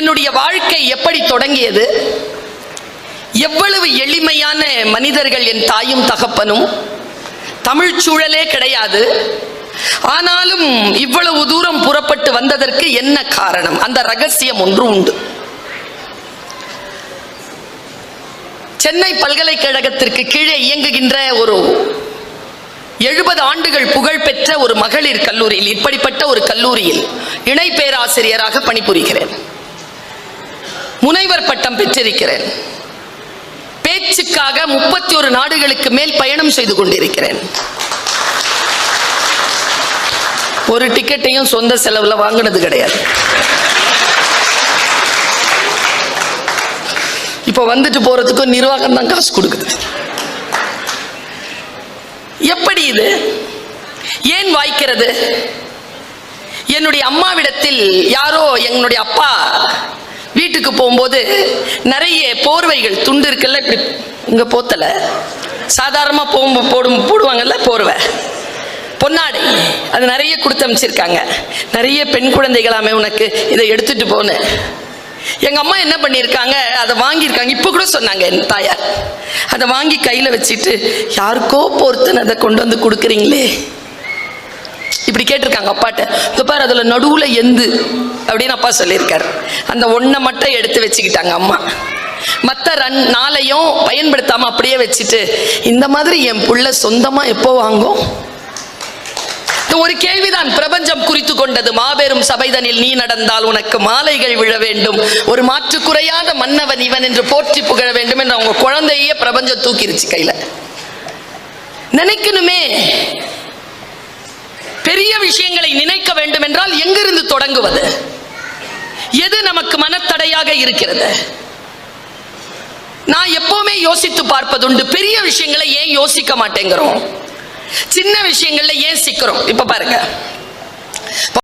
என்னுடைய வாழ்க்கை எப்படி தொடங்கியது? எவ்வளவு எளிமையான மனிதர்கள் என் தாயும் தகப்பனும்? தமிழ் சூழலே கிடையாது. ஆனாலும் இவ்வளவு தூரம் புறப்பட்டு வந்ததற்கு என்ன காரணம்? அந்த ரகசியம் ஒன்று உண்டு. சென்னை பல்கலைக்கழகத்திற்கு கீழே இயங்குகின்ற ஒரு எழுபது ஆண்டுகள் புகழ்பெற்ற ஒரு மகளிர் கல்லூரியில் இப்படிப்பட்ட ஒரு கல்லூரியில் இணை பேராசிரியராக பணிபுரிகிறேன். முனைவர் பட்டம் பெற்றிருக்கிறேன். பேச்சுக்காக முப்பத்தி ஒரு நாடுகளுக்கு மேல் பயணம் செய்து கொண்டிருக்கிறேன். ஒரு டிக்கெட்டையும் சொந்த செலவில் வாங்கினது கிடையாது. இப்போ வந்துட்டு போறதுக்கும் நிர்வாகம் தான் காசு கொடுக்குது. எப்படி இது? ஏன் வாய்க்கிறது? என்னுடைய அம்மாவிடத்தில் யாரோ என்னுடைய அப்பா வீட்டுக்கு போகும்போது நிறைய போர்வைகள் துண்டு இருக்குல்ல இப்படி இங்க போத்தல. சாதாரணமா போகும் போடும் போடுவாங்கல்ல போர்வை. பொன்னாடை அது நிறைய கொடுத்து அமைச்சிருக்காங்க. நிறைய பெண் குழந்தைகளாமே உனக்கு இதை எடுத்துட்டு போனேன். எங்க அம்மா என்ன பண்ணியிருக்காங்க? அதை வாங்கியிருக்காங்க. இப்போ கூட சொன்னாங்க என் தாயார். அதை வாங்கி கையில் வச்சுட்டு யாருக்கோ பொறுத்துன்னு அதை கொண்டு வந்து கொடுக்குறீங்களே. இப்படி கேட்டிருக்காங்க அப்பாட்ட. இப்போ பாரு அதுல நடுவுல எந்து அப்படின்னு அப்பா சொல்லியிருக்காரு. அந்த ஒன்றை மட்டும் எடுத்து வச்சுக்கிட்டாங்க அம்மா. மற்ற ரன் நாளையும் பயன்படுத்தாமல் அப்படியே வச்சுட்டு இந்த மாதிரி என் புள்ள சொந்தமா எப்போ வாங்கும்? ஒரு கேள்விதான். பிரபஞ்சம் குறித்து கொண்டது. மாபெரும் சபைதனில் நீ நடந்தால் உனக்கு மாலைகள் விழ வேண்டும். ஒரு மாற்று குறையாத மன்னவன் இவன் என்று போற்றி புகழ வேண்டும் என்று அவங்க குழந்தையே பிரபஞ்சம் தூக்கிருச்சு கையில. நினைக்கணுமே. பெரிய விஷயங்களை நினைக்க வேண்டும் என்றால் எங்கிருந்து தொடங்குவது? எது நமக்கு மனத்தடையாக இருக்கிறது? நான் எப்பவுமே யோசித்து பார்ப்பதுண்டு பெரிய விஷயங்களை ஏன் யோசிக்க மாட்டேங்கிறோம்? சின்ன விஷயங்கள்ல ஏன் சிக்கிறோம்? இப்ப பாருங்க.